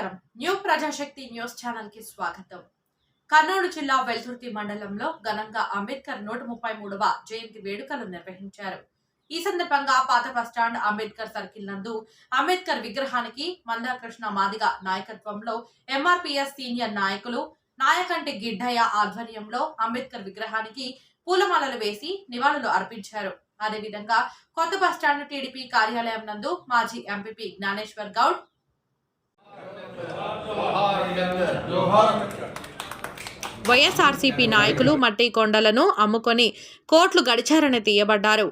నమస్కారం. New Prajasakti news ఛానల్కి స్వాగతం. కర్నూలు జిల్లా వెల్దుర్తి మండలంలో ఘనంగా అంబేద్కర్ నూట ముప్పై మూడవ జయంతి వేడుకలు నిర్వహించారు. ఈ సందర్భంగా పాత బస్టాండ్ అంబేద్కర్ సర్కిల్ నందు అంబేద్కర్ విగ్రహానికి మందాకృష్ణ మాదిగ నాయకత్వంలో ఎంఆర్పిఎస్ సీనియర్ నాయకులు నాయకంటి గిడ్డయ్య ఆధ్వర్యంలో అంబేద్కర్ విగ్రహానికి పూలమాలలు వేసి నివాళులు అర్పించారు. అదేవిధంగా కొత్త బస్టాండ్ టీడీపీ కార్యాలయం నందు మాజీ ఎంపీపీ జ్ఞానేశ్వర్ గౌడ్ వైఎస్ఆర్సీపీ నాయకులు మట్టి కొండలను అమ్ముకొని కోట్లు గడిచారని తీయబడ్డారు.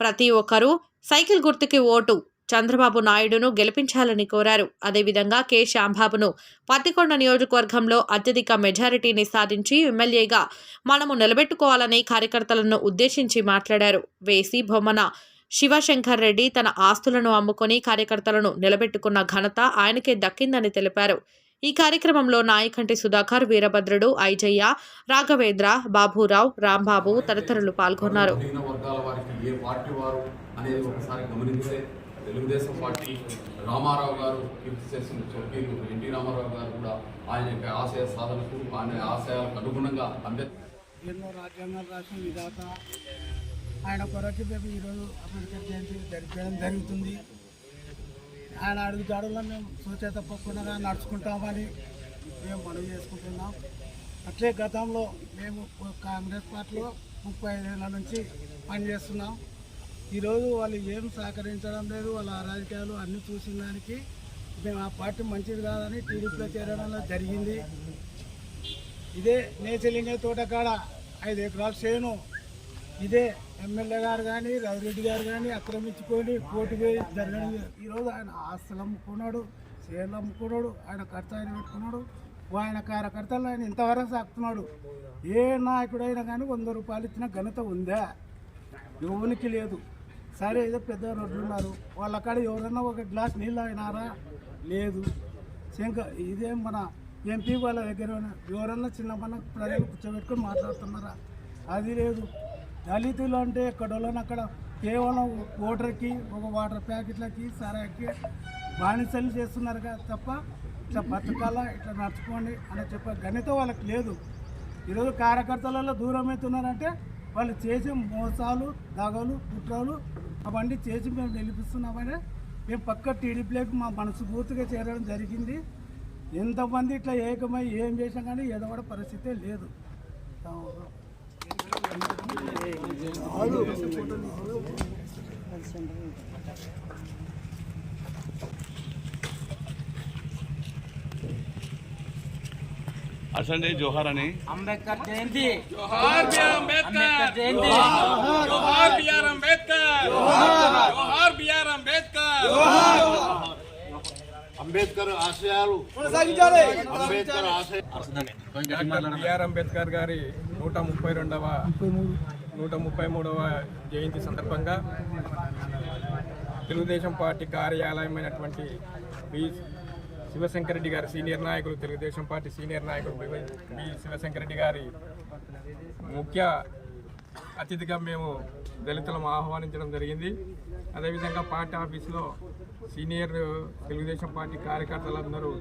ప్రతి ఒక్కరూ సైకిల్ గుర్తుకి ఓటు చంద్రబాబు నాయుడును గెలిపించాలని కోరారు. అదేవిధంగా కె. శాంబాబును పత్తికొండ నియోజకవర్గంలో అత్యధిక మెజారిటీని సాధించి ఎమ్మెల్యేగా మనము నిలబెట్టుకోవాలని కార్యకర్తలను ఉద్దేశించి మాట్లాడారు. వేసి బొమ్మన శివశంకర్ రెడ్డి తన ఆస్తులను అమ్ముకొని కార్యకర్తలను నిలబెట్టుకున్న ఘనత ఆయనకే దక్కిందని తెలిపారు. ఈ కార్యక్రమంలో నాయకంటి సుధాకర్ వీరభద్రుడు ఐజయ్య రాఘవేంద్ర బాబురావు రాంబాబు తదితరులు పాల్గొన్నారు. బలహీన వర్గాల వారికి ఏ పార్టీ వారు అనేది ఒకసారి గమనిస్తే తెలుగుదేశం పార్టీ రామారావు గారు కీర్తి చేసిన చౌకీలు ఎన్టీ రామారావు గారు కూడా ఆయన యొక్క ఆశయ సాధనకు ఆయన ఆశయాలకు అనుగుణంగా అంబేద్కర్ ఎన్నో రాజ్యాంగాలు రాసిన విధాత ఆయన కొరకు మేము ఈరోజు అంబేద్కర్ జయంతి జరిపించడం జరుగుతుంది. ఆయన అడుగుజాడల్లో మేము సూచన తప్పకుండా నడుచుకుంటామని మేము మనవి చేసుకుంటున్నాం. అట్లే గతంలో మేము కాంగ్రెస్ పార్టీలో ముప్పై ఐదేళ్ళ నుంచి పనిచేస్తున్నాం. ఈరోజు వాళ్ళు ఏం సహకరించడం లేదు వాళ్ళ రాజకీయాలు అన్నీ చూసిన దానికి మేము ఆ పార్టీ మంచిది కాదని టీడీపీలో చేరడంలో జరిగింది. ఇదే నేచలింగ తోటకాడ ఐదు ఎకరాల చేను ఇదే ఎమ్మెల్యే గారు కానీ రవిరెడ్డి గారు కానీ అక్రమించుకొని కోర్టు పోయి జరగడం ఈరోజు ఆయన ఆస్తులు అమ్ముకున్నాడు చేనులు అమ్ముకున్నాడు ఆయన ఖర్చు ఆయన పెట్టుకున్నాడు ఆయన కార్యకర్తలు ఆయన ఇంతవరకు సాగుతున్నాడు ఏ నాయకుడైనా కానీ వంద రూపాయలు ఇచ్చిన ఘనత ఉందా? ఎవరికి లేదు. సరే ఏదో పెద్ద రోడ్లు ఉన్నారు. వాళ్ళ కాడ ఎవరన్నా ఒక గ్లాస్ నీళ్ళు అయినారా లేదు. శంక ఇదే మన ఎంపీ వాళ్ళ దగ్గర ఎవరన్నా చిన్న మన ప్రజలు కూర్చోబెట్టుకొని మాట్లాడుతున్నారా? అది లేదు. దళితులు అంటే ఎక్కడోళ్ళని అక్కడ కేవలం ఓటర్కి ఒక వాటర్ ప్యాకెట్లకి సరాకి బానిసలు చేస్తున్నారు కదా తప్ప ఇట్లా బతకాల ఇట్లా నడుచుకోండి అని చెప్పే ఘనత వాళ్ళకి లేదు. ఈరోజు కార్యకర్తలలో దూరం అవుతున్నారంటే వాళ్ళు చేసే మోసాలు దగలు కుట్రలు అవన్నీ చేసి మేము నిలిపిస్తున్నామని మేము పక్క టీడీపీలోకి మా మనస్ఫూర్తిగా చేరడం జరిగింది. ఎంతమంది ఇట్లా ఏకమై ఏం చేసినా కానీ ఎదవడ పరిస్థితే లేదు. అసండే జోహార్ అని. అంబేద్కర్ జయంతి. జోహార్ బిఆర్ అంబేద్కర్. జయంతి. జోహార్. బిఆర్ అంబేద్కర్. జోహార్. బిఆర్ అంబేద్కర్. ఆశయాలు. అంబేద్కర్ ఆశయాలు డాక్టర్ బిఆర్ అంబేద్కర్ గారి నూట ముప్పై రెండవ నూట ముప్పై మూడవ జయంతి సందర్భంగా తెలుగుదేశం పార్టీ కార్యాలయమైనటువంటి బి శివశంకరెడ్డి గారి సీనియర్ నాయకులు తెలుగుదేశం పార్టీ సీనియర్ నాయకులు బి శివశంకరెడ్డి గారి ముఖ్య అతిథిగా మేము దళితులను ఆహ్వానించడం జరిగింది. అదేవిధంగా పార్టీ ఆఫీస్లో సీనియర్ తెలుగుదేశం పార్టీ కార్యకర్తలందరూ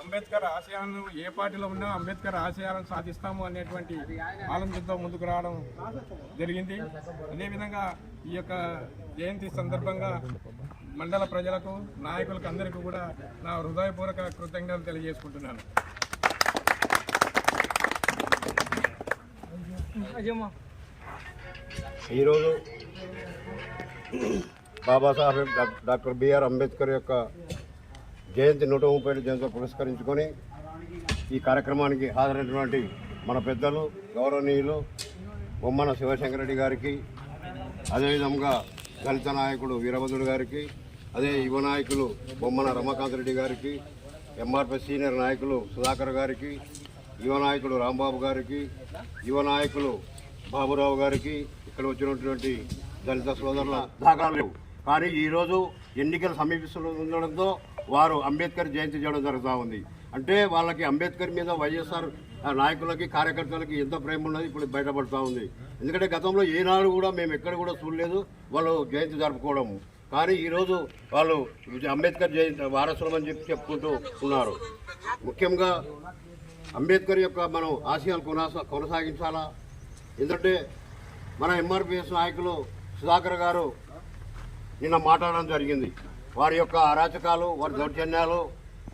అంబేద్కర్ ఆశయాలను ఏ పార్టీలో ఉన్నా అంబేద్కర్ ఆశయాలను సాధిస్తాము అనేటువంటి ఆలోచనతో ముందుకు రావడం జరిగింది. అదేవిధంగా ఈ యొక్క జయంతి సందర్భంగా మండల ప్రజలకు నాయకులకు అందరికీ కూడా నా హృదయపూర్వక కృతజ్ఞతలు తెలియజేసుకుంటున్నాను. ఈరోజు Babasaheb doc- doctor BR Ambedkar యొక్క జయంతి నూట ముప్పై ఏడు జయంతి పురస్కరించుకొని ఈ కార్యక్రమానికి హాజరైనటువంటి మన పెద్దలు గౌరవనీయులు బొమ్మన శివశంకర్ రెడ్డి గారికి అదేవిధంగా దళిత నాయకుడు వీరభద్రుడు గారికి అదే యువ నాయకులు బొమ్మన రమాకాంత్ రెడ్డి గారికి ఎంఆర్పీ సీనియర్ నాయకులు సుధాకర్ గారికి యువ నాయకుడు రాంబాబు గారికి యువ నాయకులు బాబురావు గారికి ఇక్కడ వచ్చినటువంటి దళిత సోదరుల దాఖలు కానీ ఈరోజు ఎన్నికలు సమీపిస్తుండడంతో వారు అంబేద్కర్ జయంతి చేయడం జరుగుతూ ఉంది. అంటే వాళ్ళకి అంబేద్కర్ మీద వైఎస్ఆర్ ఆ నాయకులకి కార్యకర్తలకి ఎంత ప్రేమ ఉన్నది ఇప్పుడు బయటపడుతూ ఉంది. ఎందుకంటే గతంలో ఏనాడు కూడా మేము ఎక్కడ కూడా చూడలేదు వాళ్ళు జయంతి జరుపుకోవడం కానీ ఈరోజు వాళ్ళు అంబేద్కర్ జయంతి వారసులం అని చెప్పి చెప్పుకుంటూ ఉన్నారు. ముఖ్యంగా అంబేద్కర్ యొక్క మనం ఆశయాలు కొనసా కొనసాగించాలా? ఎందుకంటే మన ఎంఆర్పిఎస్ నాయకులు సుధాకర్ గారు నిన్న మాట్లాడడం జరిగింది. వారి యొక్క అరాచకాలు వారి దౌర్జన్యాలు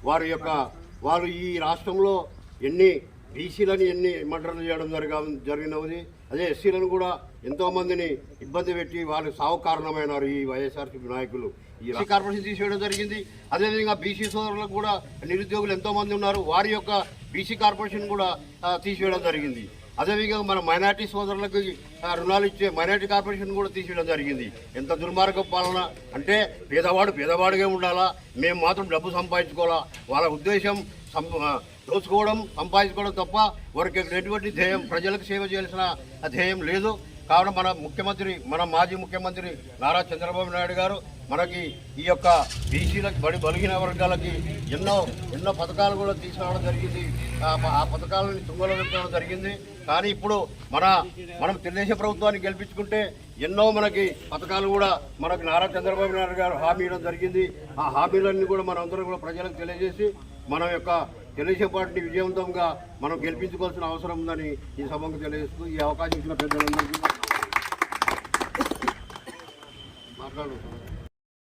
వారి యొక్క వారు ఈ రాష్ట్రంలో ఎన్ని బీసీలను ఎన్ని మర్డర్లు చేయడం జరగ జరిగినది అదే ఎస్సీలను కూడా ఎంతోమందిని ఇబ్బంది పెట్టి వాళ్ళు సావు కారణమైనారు ఈ వైఎస్ఆర్సీపీ నాయకులు ఈ రాష్ట్ర కార్పొరేషన్ తీసేయడం జరిగింది. అదేవిధంగా బీసీ సోదరులకు కూడా నిరుద్యోగులు ఎంతోమంది ఉన్నారు. వారి యొక్క బీసీ కార్పొరేషన్ కూడా తీసివేయడం జరిగింది. అదేవిధంగా మన మైనార్టీ సోదరులకు రుణాలు ఇచ్చే మైనార్టీ కార్పొరేషన్ కూడా తీసేయడం జరిగింది. ఎంత దుర్మార్గ పాలన అంటే పేదవాడు పేదవాడిగా ఉండాలా మేము మాత్రం డబ్బు సంపాదించుకోవాలా? వాళ్ళ ఉద్దేశం సం- దోచుకోవడం సంపాదించుకోవడం తప్ప వారికి ఎటువంటి ధ్యేయం ప్రజలకు సేవ చేయాల్సిన ధ్యేయం లేదు. కావున మన ముఖ్యమంత్రి మన మాజీ ముఖ్యమంత్రి నారా చంద్రబాబు నాయుడు గారు మనకి ఈ యొక్క బీసీలకు బడి బలిగిన వర్గాలకి ఎన్నో ఎన్నో పథకాలు కూడా తీసుకురావడం జరిగింది. ఆ పథకాలని పథకాలను తుంగలో పెట్టడం జరిగింది. కానీ ఇప్పుడు మన మనం తెలుగుదేశం ప్రభుత్వాన్ని గెలిపించుకుంటే ఎన్నో మనకి పథకాలు కూడా మనకు నారా చంద్రబాబు నాయుడు గారు హామీ ఇవ్వడం జరిగింది. ఆ హామీలన్నీ కూడా మనం అందరం కూడా ప్రజలకు తెలియజేసి మన యొక్క తెలుగుదేశం పార్టీని విజయవంతంగా మనం గెలిపించుకోవాల్సిన అవసరం ఉందని ఈ సభకు తెలియజేస్తూ ఈ అవకాశం ఇచ్చిన పెద్దలందరికీ మాట్లాడుతున్నాను.